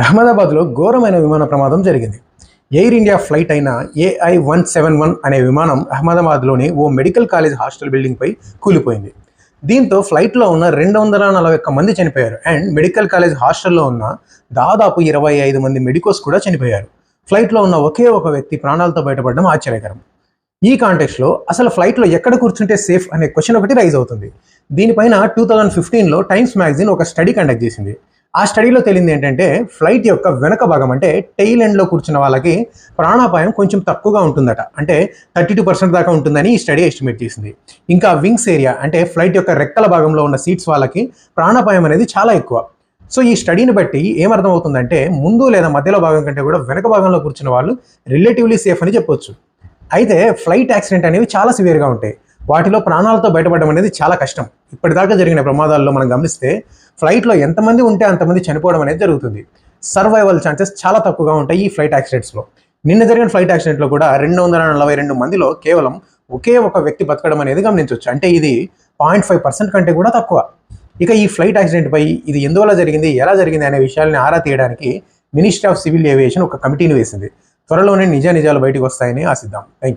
అహ్మదాబాద్లో ఘోరమైన విమాన ప్రమాదం జరిగింది. ఎయిర్ ఇండియా ఫ్లైట్ అయిన ఏఐ వన్ సెవెన్ వన్ అనే విమానం అహ్మదాబాద్లోని ఓ మెడికల్ కాలేజ్ హాస్టల్ బిల్డింగ్పై కూలిపోయింది. దీంతో ఫ్లైట్లో ఉన్న రెండు వందల నలభై ఒక్క మంది చనిపోయారు. అండ్ మెడికల్ కాలేజ్ హాస్టల్లో ఉన్న దాదాపు ఇరవై ఐదు మంది మెడికోస్ కూడా చనిపోయారు. ఫ్లైట్లో ఉన్న ఒకే ఒక వ్యక్తి ప్రాణాలతో బయటపడడం ఆశ్చర్యకరం. ఈ కాంటెక్స్లో అసలు ఫ్లైట్లో ఎక్కడ కూర్చుంటే సేఫ్ అనే క్వశ్చన్ ఒకటి రైజ్ అవుతుంది. దీనిపైన టూ థౌజండ్ ఫిఫ్టీన్లో టైమ్స్ మ్యాగజైన్ ఒక స్టడీ కండక్ట్ చేసింది. ఆ స్టడీలో తేలింది ఏంటంటే ఫ్లైట్ యొక్క వెనక భాగం అంటే టెయిల్ ఎండ్లో కూర్చున్న వాళ్ళకి ప్రాణాపాయం కొంచెం తక్కువగా ఉంటుందట. అంటే థర్టీ టూ పర్సెంట్ దాకా ఉంటుందని ఈ స్టడీ ఎస్టిమేట్ చేసింది. ఇంకా వింగ్స్ ఏరియా అంటే ఫ్లైట్ యొక్క రెక్కల భాగంలో ఉన్న సీట్స్ వాళ్ళకి ప్రాణాపాయం అనేది చాలా ఎక్కువ. సో ఈ స్టడీని బట్టి ఏమర్థమవుతుందంటే ముందు లేదా మధ్యలో భాగం కంటే కూడా వెనక భాగంలో కూర్చున్న వాళ్ళు రిలేటివ్లీ సేఫ్ అని చెప్పొచ్చు. అయితే ఫ్లైట్ యాక్సిడెంట్ అనేవి చాలా సివియర్గా ఉంటాయి. వాటిలో ప్రాణాలతో బయటపడడం అనేది చాలా కష్టం. ఇప్పటిదాకా జరిగిన ప్రమాదాల్లో మనం గమనిస్తే ఫ్లైట్లో ఎంతమంది ఉంటే అంతమంది చనిపోవడం అనేది జరుగుతుంది. సర్వైవల్ ఛాన్సెస్ చాలా తక్కువగా ఉంటాయి ఈ ఫ్లైట్ యాక్సిడెంట్స్లో. నిన్న జరిగిన ఫ్లైట్ యాక్సిడెంట్లో కూడా రెండు వందల నలభై రెండు మందిలో కేవలం ఒకే ఒక వ్యక్తి బతకడం అనేది గమనించవచ్చు. అంటే ఇది పాయింట్ ఫైవ్ పర్సెంట్ కంటే కూడా తక్కువ. ఇక ఈ ఫ్లైట్ యాక్సిడెంట్పై ఇది ఎందువల్ల జరిగింది ఎలా జరిగింది అనే విషయాల్ని ఆరా తీయడానికి మినిస్ట్రీ ఆఫ్ సివిల్ ఏవియేషన్ ఒక కమిటీని వేసింది. త్వరలోనే నిజ నిజాలు బయటకు వస్తాయని ఆశిద్దాం. థ్యాంక్